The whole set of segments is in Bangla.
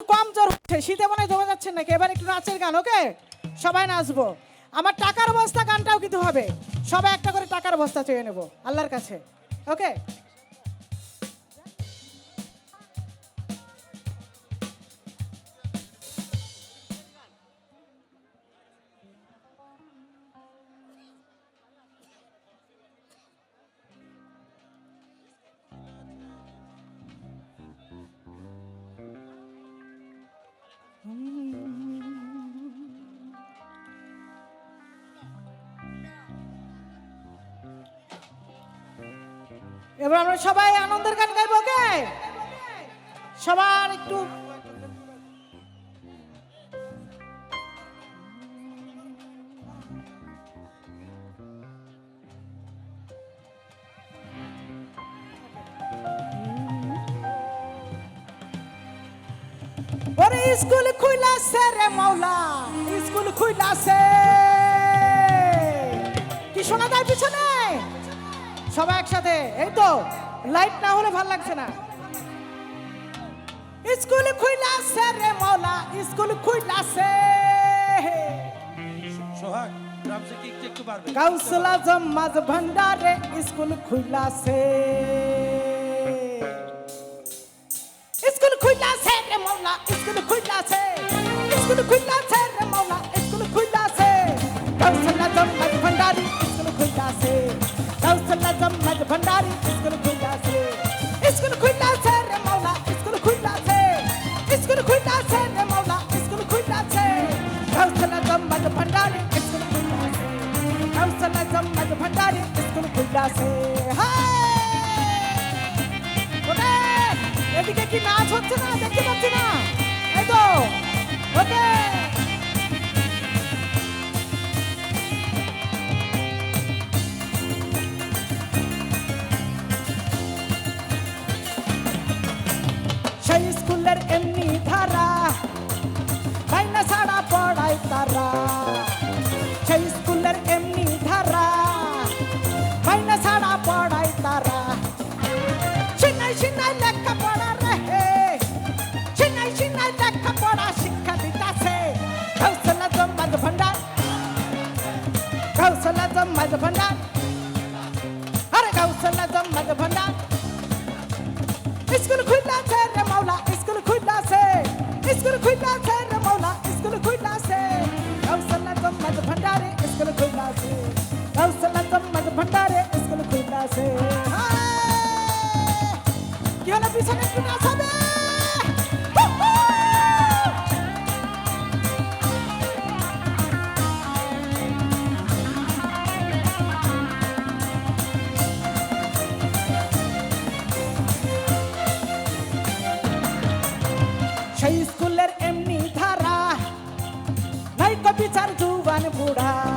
কম জোর হচ্ছে শীতে মনে জমে যাচ্ছেন নাকি? এবার একটু নাচের গান, ওকে? সবাই নাচবো। আমার টাকার বস্তা গানটাও কিন্তু হবে। সবাই একটা করে টাকার বস্তা চেয়ে নেব, আল্লাহর কাছে, ওকে? এবার আমরা সবাই আনন্দের গান গাইবো, ওকে? সবার একটু স্কুল খুইলাছে রে মাওলা স্কুল খুইলাছে। কি শোনা যায় পিছনে? সবাই একসাথে। এই তো লাইট না হলে ভালো লাগছে না। স্কুল খুইলাছে রে মাওলা স্কুল সোহাগ ড্রাম সে বাড়বে। কাউন্সিল মাঝ ভান্ডারে স্কুল খুইলাছে স্কুল খুইলাছে রে মাওলা স্কুল খুইলাছে স্কুল খুইলাছে রে এদিকে কি নাচ হচ্ছে না দেখতে পাচ্ছি না এই তো ওকে সেই মাওলা স্কুল খুইলাছে স্কুল খুইলাছে রে মাওলা স্কুল খুইলাছে কৌশল জম্মাজ ভান্ডারে স্কুল খুইলাছে কৌশল জম্মাজ ভান্ডারে স্কুল খুইলাছে কি হলো পিছনে একটু নাচ চার জুবান বুড়া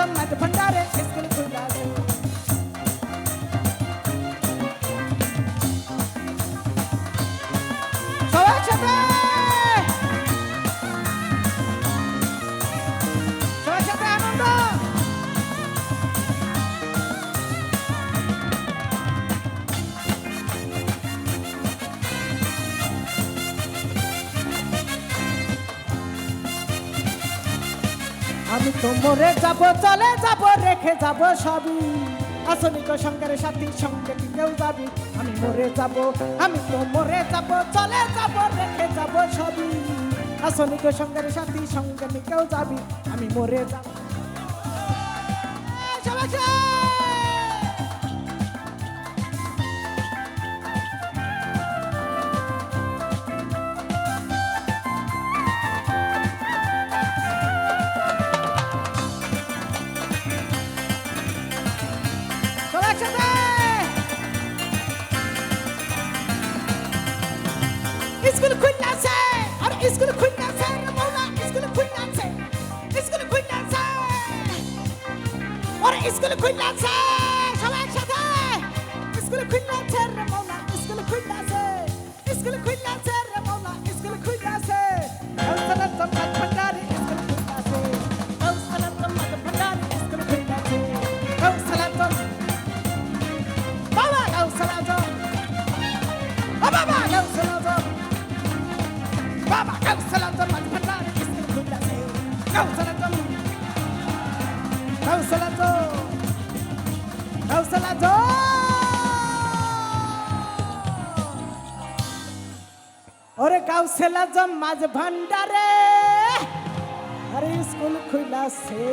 আমি তো মরে যাব, চলে যাব, রেখে যাব সবই। আসনিক সঙ্গের সাথী, সঙ্গে কেউ যাবি? আমি মরে যাব, আমি তো মরে যাব, চলে যাব, রেখে যাব সবই। আসনিক সঙ্গের সাথী, সঙ্গে কেউ যাবি? আমি মরে যাব। সবাই! It's gonna quit now, say. It's gonna quit now, say. No more. It's gonna quit now, say. It's gonna quit now, say. It's gonna quit now, say. কাউসালাতো কাউসালাতো কাউসালাতো ওরে কাউসেলা জম মাঝ ভান্ডারে। আরে স্কুল খুলাছে